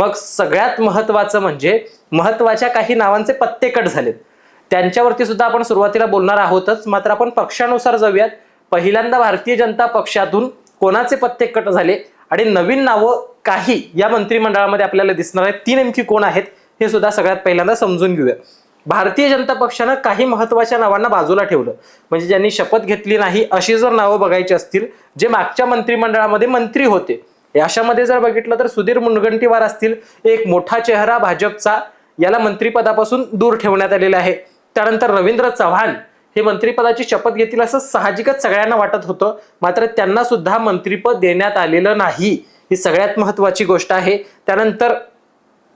मग सगळ्यात महत्वाचं म्हणजे महत्त्वाच्या काही नावांचे पत्ते कट झालेत. त्यांच्यावरती सुद्धा आपण सुरुवातीला बोलणार आहोतच मात्र आपण पक्षानुसार जाऊयात. पहिल्यांदा भारतीय जनता पक्षातून कोणाचे पत्ते कट झाले आणि नवीन नावं काही या मंत्रिमंडळामध्ये आपल्याला दिसणार आहेत ती नेमकी कोण आहेत हे सुद्धा सगळ्यात पहिल्यांदा समजून घेऊया. भारतीय जनता पक्षानं काही महत्त्वाच्या नावांना बाजूला ठेवलं. म्हणजे ज्यांनी शपथ घेतली नाही अशी जर नावं बघायची असतील जे मागच्या मंत्रिमंडळामध्ये मंत्री होते याशामध्ये जर बघितलं तर सुधीर मुनगंटीवार असतील एक मोठा चेहरा भाजपचा याला मंत्रिपदापासून दूर ठेवण्यात आलेला आहे. त्यानंतर रवींद्र चव्हाण हे मंत्रिपदाची शपथ घेतील असं साहजिकच सगळ्यांना वाटत होतं मात्र त्यांना सुद्धा मंत्रिपद देण्यात आलेलं नाही. ही सगळ्यात महत्वाची गोष्ट आहे. त्यानंतर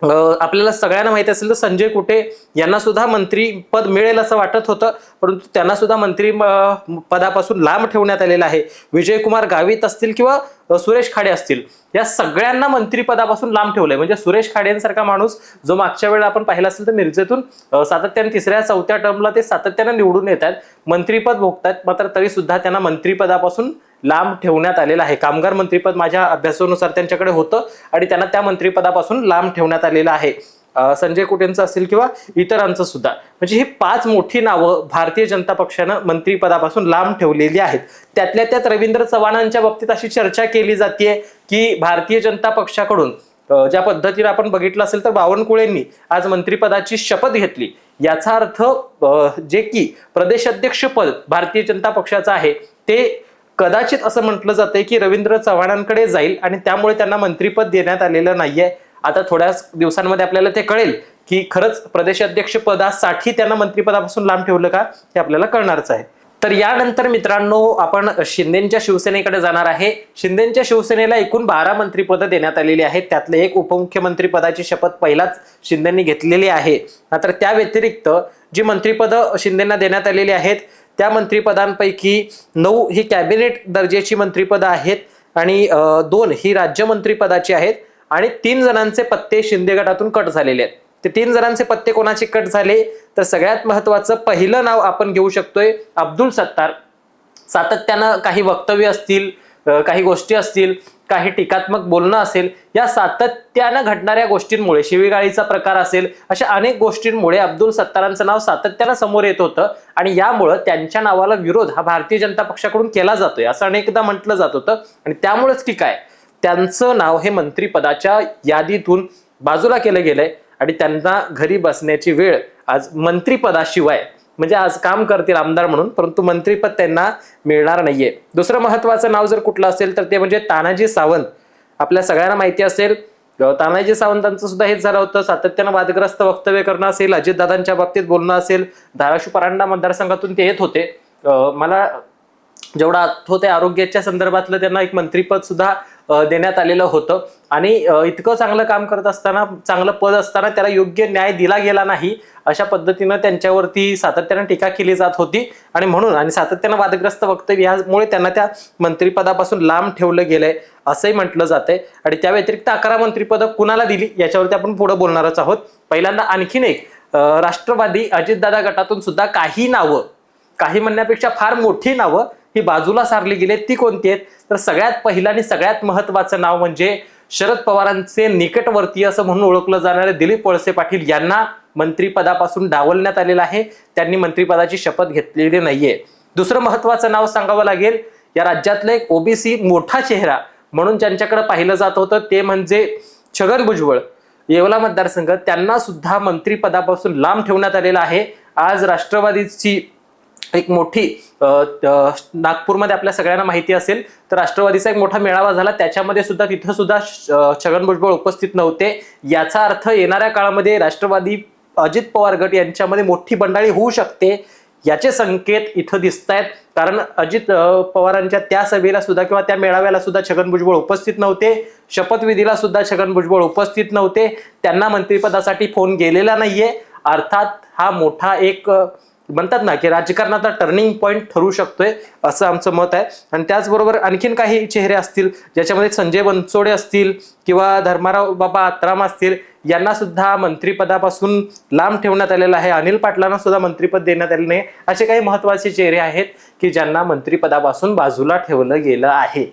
हो. आपल्याला सगळ्यांना माहिती असेल तर संजय कुटे यांना सुद्धा मंत्रीपद मिळेल असं वाटत होतं. परंतु त्यांना सुद्धा मंत्री पदापासून लांब ठेवण्यात आलेलं आहे. विजयकुमार गावित असतील किंवा सुरेश खाडे असतील. या सगळ्यांना मंत्रीपदापासून लांब ठेवलंय. म्हणजे सुरेश खाडेंसारखा माणूस जो मागच्या वेळेला आपण पाहिला असेल तर मिरजेतून सातत्याने तिसऱ्या चौथ्या टर्मला ते सातत्यानं निवडून येतात मंत्रीपद भोगतात मात्र तरी सुद्धा त्यांना मंत्रीपदापासून लांब ठेवण्यात आलेलं आहे. कामगार मंत्रिपद माझ्या अभ्यासानुसार त्यांच्याकडे होतं आणि त्यांना त्या मंत्रिपदापासून लांब ठेवण्यात आलेलं आहे. संजय कुटेंचं असेल किंवा इतरांचं सुद्धा. म्हणजे ही पाच मोठी नावं भारतीय जनता पक्षानं मंत्रिपदापासून लांब ठेवलेली आहेत. त्यातल्या त्यात रवींद्र चव्हाणांच्या बाबतीत अशी चर्चा केली जाते की भारतीय जनता पक्षाकडून ज्या पद्धतीने आपण बघितलं असेल तर बावनकुळेंनी आज मंत्रिपदाची शपथ घेतली. याचा अर्थ जे की प्रदेशाध्यक्ष पद भारतीय जनता पक्षाचं आहे ते कदाचित असं म्हटलं जातंय की रवींद्र चव्हाणांकडे जाईल आणि त्यामुळे त्यांना मंत्रीपद देण्यात आलेलं नाहीये. आता थोड्याच दिवसांमध्ये आपल्याला ते कळेल की खरंच प्रदेशाध्यक्ष पदासाठी त्यांना मंत्रिपदापासून लांब ठेवलं का हे आपल्याला कळणारच आहे. तर यानंतर मित्रांनो आपण शिंदेच्या शिवसेनेकडे जाणार आहे. शिंदेच्या शिवसेनेला एकूण बारा मंत्रिपदं देण्यात आलेली आहेत. त्यातले एक उपमुख्यमंत्री पदाची शपथ पहिलाच शिंदेनी घेतलेली आहे. मात्र त्या व्यतिरिक्त जी मंत्रिपदं शिंदेना देण्यात आलेली आहेत त्या मंत्रिपदांपैकी नऊ ही कॅबिनेट दर्जाची मंत्रिपदं आहेत आणि दोन ही राज्यमंत्रीपदाची आहेत आणि तीन जणांचे पत्ते शिंदे गटातून कट झालेले आहेत. ते तीन जणांचे पत्ते कोणाचे कट झाले? तर सगळ्यात महत्वाचं पहिलं नाव आपण घेऊ शकतोय अब्दुल सत्तार. सातत्यानं काही वक्तव्य असतील काही गोष्टी असतील काही टीकात्मक बोलणं असेल या सातत्यानं घडणाऱ्या गोष्टींमुळे शिवीगाळीचा प्रकार असेल अशा अनेक गोष्टींमुळे अब्दुल सत्तारांचं नाव सातत्यानं समोर येत होतं आणि यामुळं त्यांच्या नावाला विरोध हा भारतीय जनता पक्षाकडून केला जातोय असं अनेकदा म्हटलं जात होतं आणि त्यामुळेच की काय त्यांचं नाव हे मंत्रिपदाच्या यादीतून बाजूला केलं गेलंय आणि त्यांना घरी बसण्याची वेळ आज मंत्रिपदाशिवाय म्हणजे आज काम करतील आमदार म्हणून परंतु मंत्रीपद त्यांना मिळणार नाहीये. दुसरं महत्वाचं नाव जर कुठलं असेल तर ते म्हणजे तानाजी सावंत. आपल्या सगळ्यांना माहिती असेल तानाजी सावंतांचं सुद्धा हेच झालं होतं. सातत्यानं वादग्रस्त वक्तव्य करणं असेल अजितदादांच्या बाबतीत बोलणं असेल धाराशिव परांडा मतदारसंघातून ते येत होते. अं, मला जेवढं आहे आरोग्याच्या संदर्भातलं त्यांना एक मंत्रीपद सुद्धा देण्यात आलेलं होतं. आणि इतकं चांगलं काम करत असताना चांगलं पद असताना त्याला योग्य न्याय दिला गेला नाही अशा पद्धतीनं त्यांच्यावरती सातत्यानं टीका केली जात होती. आणि म्हणून आणि सातत्यानं वादग्रस्त वक्तव्य यामुळे त्यांना त्या मंत्रिपदापासून लांब ठेवलं गेलंय असंही म्हटलं जातंय. आणि त्या व्यतिरिक्त अकरा मंत्रिपदं कुणाला दिली याच्यावरती आपण पुढे बोलणारच आहोत. पहिल्यांदा आणखीन एक राष्ट्रवादी अजितदादा गटातून सुद्धा काही नावं काही म्हणण्यापेक्षा फार मोठी नावं ही बाजूला सारली गेली ती कोणती आहेत? तर सगळ्यात पहिलं आणि सगळ्यात महत्वाचं नाव म्हणजे शरद पवारांचे निकटवर्तीय असं म्हणून ओळखलं जाणारे दिलीप वळसे पाटील यांना मंत्रिपदापासून डावलण्यात आलेलं आहे. त्यांनी मंत्रिपदाची शपथ घेतलेली नाहीये. दुसरं महत्वाचं नाव सांगावं लागेल या राज्यातलं एक ओबीसी मोठा चेहरा म्हणून ज्यांच्याकडे पाहिलं जात होतं ते म्हणजे छगन भुजबळ. येवला मतदारसंघ त्यांना सुद्धा मंत्रिपदापासून लांब ठेवण्यात आलेलं आहे. आज राष्ट्रवादीची एक मोठी नागपूरमध्ये आपल्या सगळ्यांना माहिती असेल तर राष्ट्रवादीचा एक मोठा मेळावा झाला. त्याच्यामध्ये सुद्धा तिथं सुद्धा श- छगन भुजबळ उपस्थित नव्हते. याचा अर्थ येणाऱ्या काळामध्ये राष्ट्रवादी अजित पवार गट यांच्यामध्ये मोठी बंडाळी होऊ शकते याचे संकेत इथं दिसत आहेत कारण अजित पवारांच्या त्या सभेला सुद्धा किंवा त्या मेळाव्याला सुद्धा छगन भुजबळ उपस्थित नव्हते. शपथविधीला सुद्धा छगन भुजबळ उपस्थित नव्हते. त्यांना मंत्रिपदासाठी फोन गेलेला नाहीये. अर्थात हा मोठा एक म्हणतात ना की राजकारणाचा टर्निंग पॉईंट ठरू शकतोय असं आमचं मत आहे. आणि त्याचबरोबर आणखीन काही चेहरे असतील ज्याच्यामध्ये संजय बनसोडे असतील किंवा धर्माराव बाबा आत्राम असतील यांना सुद्धा मंत्रिपदापासून लांब ठेवण्यात आलेलं आहे. अनिल पाटलांना सुद्धा मंत्रिपद देण्यात आले नाही. असे काही महत्त्वाचे चेहरे आहेत की ज्यांना मंत्रिपदापासून बाजूला ठेवलं गेलं आहे.